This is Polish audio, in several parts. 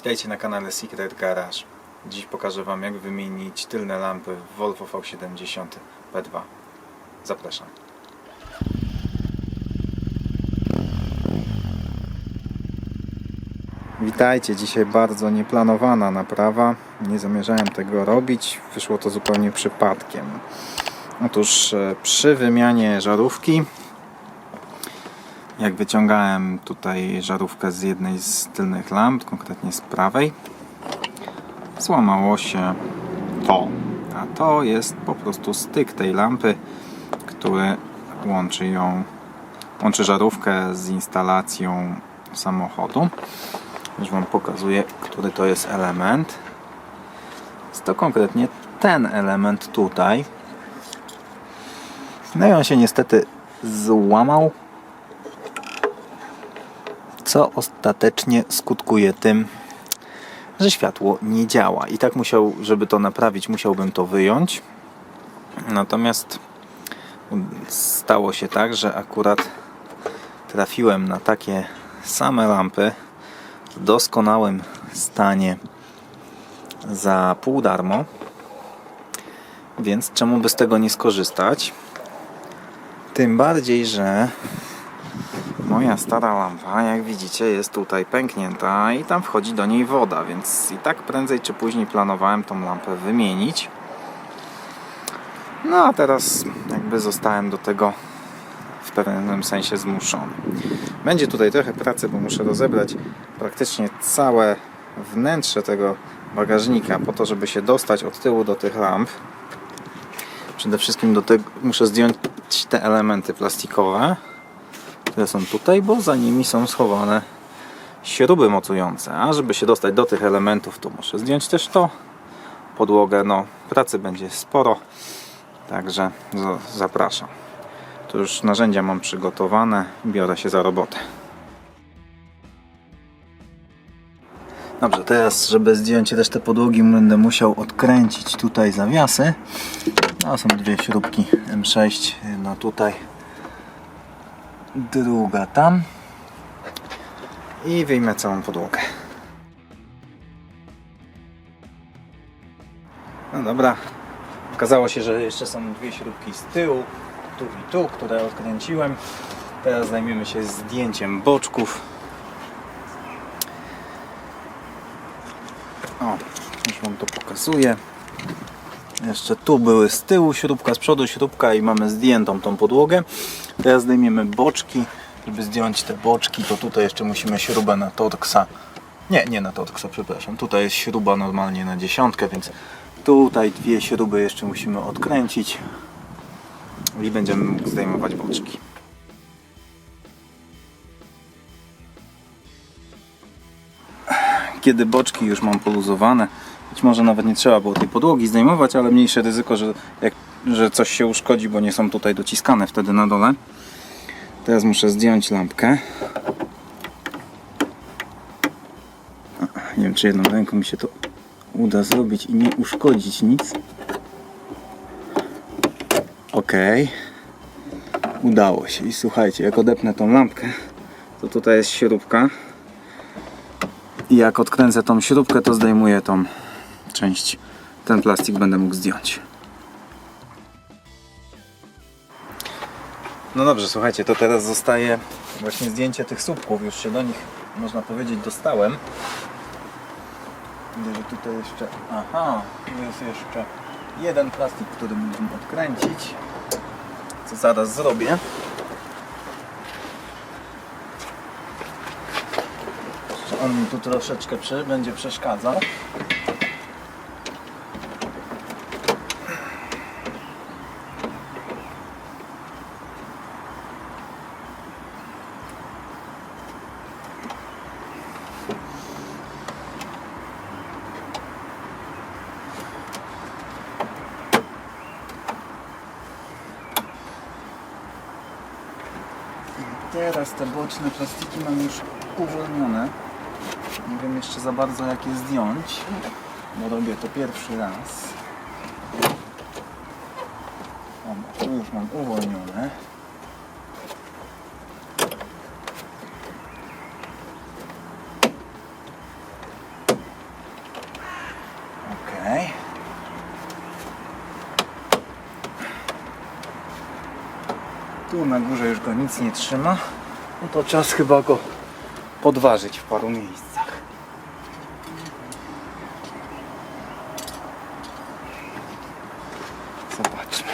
Witajcie na kanale Secret Garage. Dziś pokażę Wam jak wymienić tylne lampy w Volvo V70 P2. Zapraszam. Witajcie, dzisiaj bardzo nieplanowana naprawa. Nie zamierzałem tego robić, wyszło to zupełnie przypadkiem. Otóż e, przy wymianie żarówki jak wyciągałem tutaj żarówkę z jednej z tylnych lamp, konkretnie z prawej, złamało się to. A to jest po prostu styk tej lampy, który łączy ją, łączy żarówkę z instalacją samochodu. Już Wam pokazuję, który to jest element. Jest to konkretnie ten element tutaj. No i on się niestety złamał co ostatecznie skutkuje tym, że światło nie działa. I tak musiał, żeby to naprawić, musiałbym to wyjąć. Natomiast stało się tak, że akurat trafiłem na takie same lampy w doskonałym stanie za pół darmo. Więc czemu by z tego nie skorzystać? Tym bardziej, że Moja stara lampa, jak widzicie, jest tutaj pęknięta i tam wchodzi do niej woda, więc i tak prędzej czy później planowałem tą lampę wymienić. No a teraz jakby zostałem do tego w pewnym sensie zmuszony. Będzie tutaj trochę pracy, bo muszę rozebrać praktycznie całe wnętrze tego bagażnika po to, żeby się dostać od tyłu do tych lamp. Przede wszystkim do tego muszę zdjąć te elementy plastikowe które są tutaj, bo za nimi są schowane śruby mocujące. A żeby się dostać do tych elementów, to muszę zdjąć też to. Podłogę, no pracy będzie sporo, także zapraszam. Tu już narzędzia mam przygotowane, biorę się za robotę. Dobrze, teraz żeby zdjąć resztę podłogi będę musiał odkręcić tutaj zawiasy. No, są dwie śrubki M6, jedna tutaj druga tam i wyjmę całą podłogę. No dobra, okazało się, że jeszcze są dwie śrubki z tyłu, tu i tu, które odkręciłem. Teraz zajmiemy się zdjęciem boczków. O, już Wam to pokazuję. Jeszcze tu były z tyłu śrubka, z przodu śrubka i mamy zdjętą tą podłogę. Teraz zdejmiemy boczki. Żeby zdjąć te boczki, to tutaj jeszcze musimy śrubę na Torxa. Nie, nie na Torxa, przepraszam. Tutaj jest śruba normalnie na dziesiątkę, więc tutaj dwie śruby jeszcze musimy odkręcić i będziemy mógł zdejmować boczki. Kiedy boczki już mam poluzowane, być może nawet nie trzeba było tej podłogi zdejmować, ale mniejsze ryzyko, że, jak, że coś się uszkodzi, bo nie są tutaj dociskane wtedy na dole. Teraz muszę zdjąć lampkę. Nie wiem, czy jedną ręką mi się to uda zrobić i nie uszkodzić nic. Ok. Udało się. I słuchajcie, jak odepnę tą lampkę, to tutaj jest śrubka. I jak odkręcę tą śrubkę, to zdejmuję tą część. Ten plastik będę mógł zdjąć. No dobrze, słuchajcie, to teraz zostaje właśnie zdjęcie tych słupków. Już się do nich, można powiedzieć, dostałem. Widzę, że tutaj jeszcze... Aha, tu jest jeszcze jeden plastik, który musimy odkręcić. Co zaraz zrobię. On mi tu troszeczkę będzie przeszkadzał. Teraz te boczne plastiki mam już uwolnione. Nie wiem jeszcze za bardzo jak je zdjąć, bo robię to pierwszy raz. O, tu już mam uwolnione. Na górze już go nic nie trzyma. No to czas chyba go podważyć w paru miejscach. Zobaczmy.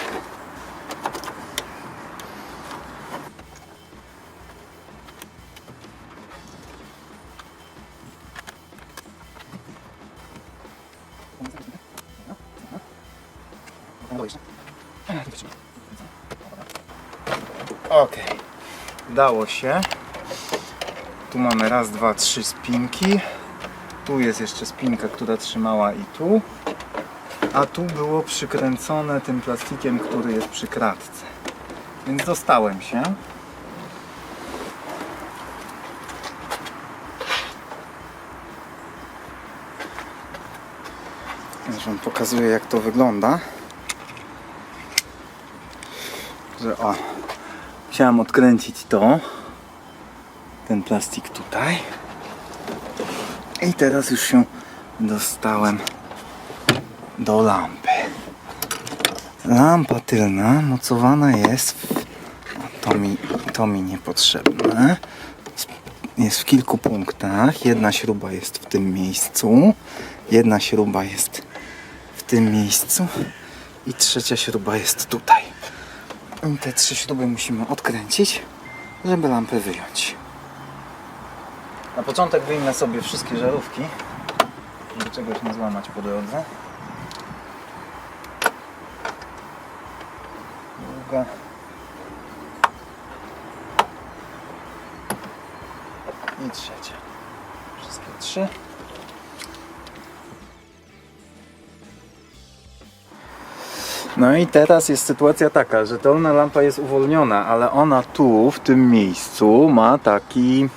Ok, dało się. Tu mamy raz, dwa, trzy spinki. Tu jest jeszcze spinka, która trzymała i tu. A tu było przykręcone tym plastikiem, który jest przy kratce. Więc dostałem się. Wam pokazuję jak to wygląda. Że o, chciałem odkręcić to. Ten plastik tutaj. I teraz już się dostałem do lampy. Lampa tylna mocowana jest to, mi, to mi niepotrzebne. Jest w kilku punktach. Jedna śruba jest w tym miejscu. Jedna śruba jest w tym miejscu. I trzecia śruba jest tutaj. Te trzy śruby musimy odkręcić, żeby lampę wyjąć. Na początek wyjmę sobie wszystkie żarówki, żeby czegoś nie złamać po drodze. Druga. I trzecia. Wszystkie trzy. No i teraz jest sytuacja taka, że dolna lampa jest uwolniona, ale ona tu, w tym miejscu ma taki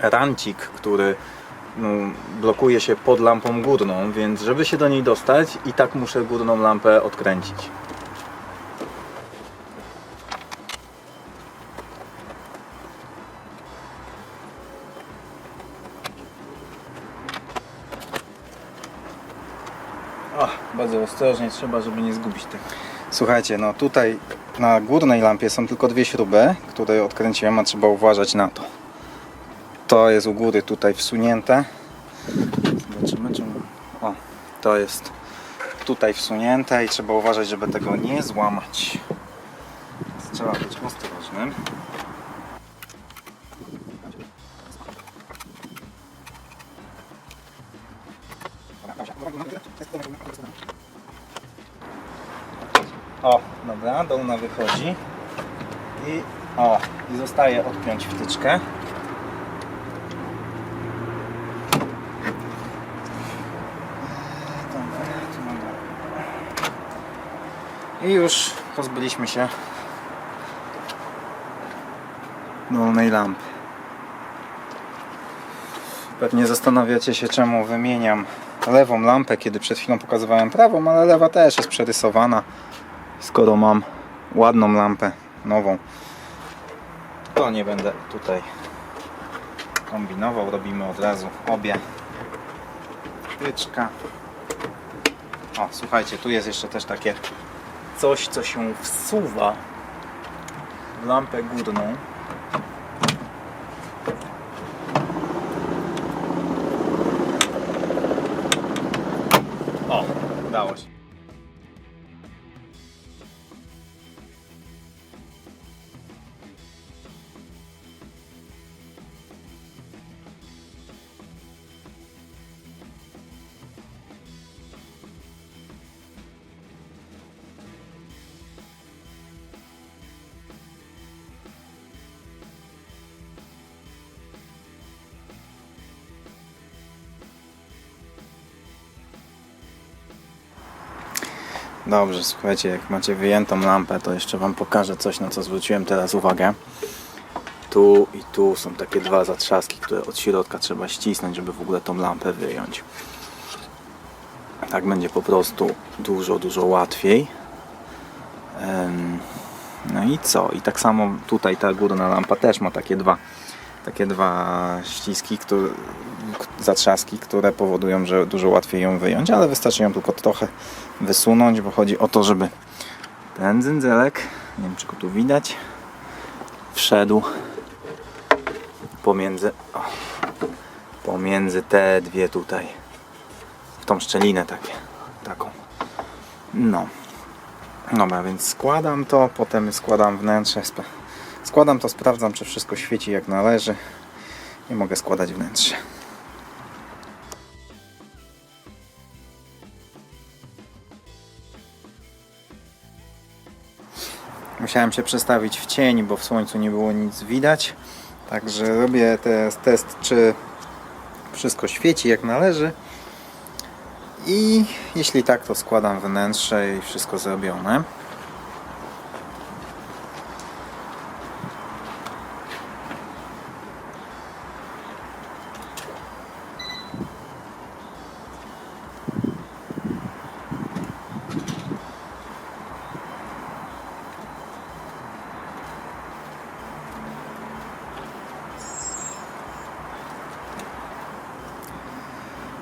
rancik, który no, blokuje się pod lampą górną, więc żeby się do niej dostać i tak muszę górną lampę odkręcić. Bardzo ostrożnie trzeba, żeby nie zgubić tego. Słuchajcie, no tutaj na górnej lampie są tylko dwie śruby, które odkręciłem, a trzeba uważać na to. To jest u góry tutaj wsunięte. Zobaczymy, czy... O, to jest tutaj wsunięte i trzeba uważać, żeby tego nie złamać. Więc Trzeba być ostrożnym. O, dobra, dolna wychodzi. I o, i zostaje odpiąć wtyczkę. I już pozbyliśmy się dolnej lampy. Pewnie zastanawiacie się, czemu wymieniam lewą lampę, kiedy przed chwilą pokazywałem prawą, ale lewa też jest przerysowana. Skoro mam ładną lampę, nową, to nie będę tutaj kombinował. Robimy od razu obie. Wtyczka. O, słuchajcie, tu jest jeszcze też takie coś, co się wsuwa w lampę górną. Dobrze, słuchajcie, jak macie wyjętą lampę, to jeszcze Wam pokażę coś, na co zwróciłem teraz uwagę. Tu i tu są takie dwa zatrzaski, które od środka trzeba ścisnąć, żeby w ogóle tą lampę wyjąć. Tak będzie po prostu dużo, dużo łatwiej. No i co? I tak samo tutaj ta górna lampa też ma takie dwa, takie dwa ściski, które, zatrzaski, które powodują, że dużo łatwiej ją wyjąć, ale wystarczy ją tylko trochę wysunąć, bo chodzi o to, żeby ten dzędzelek, nie wiem czy go tu widać, wszedł pomiędzy o, pomiędzy te dwie tutaj w tą szczelinę takie, taką. No. Dobra, więc składam to potem składam wnętrze składam to, sprawdzam czy wszystko świeci jak należy i mogę składać wnętrze Musiałem się przestawić w cień, bo w słońcu nie było nic widać. Także robię teraz test, czy wszystko świeci jak należy. I jeśli tak, to składam wnętrze i wszystko zrobione.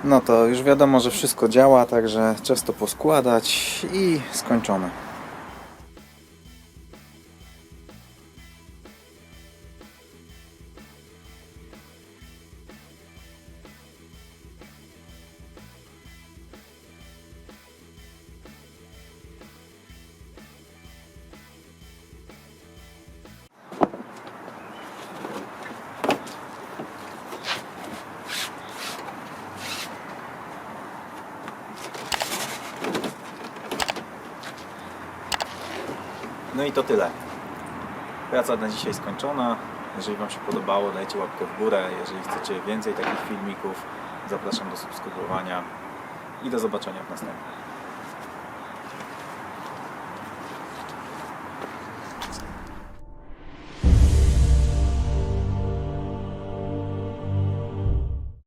No to już wiadomo, że wszystko działa, także czas to poskładać i skończone. No i to tyle. Praca na dzisiaj skończona. Jeżeli Wam się podobało, dajcie łapkę w górę. Jeżeli chcecie więcej takich filmików, zapraszam do subskrybowania i do zobaczenia w następnym.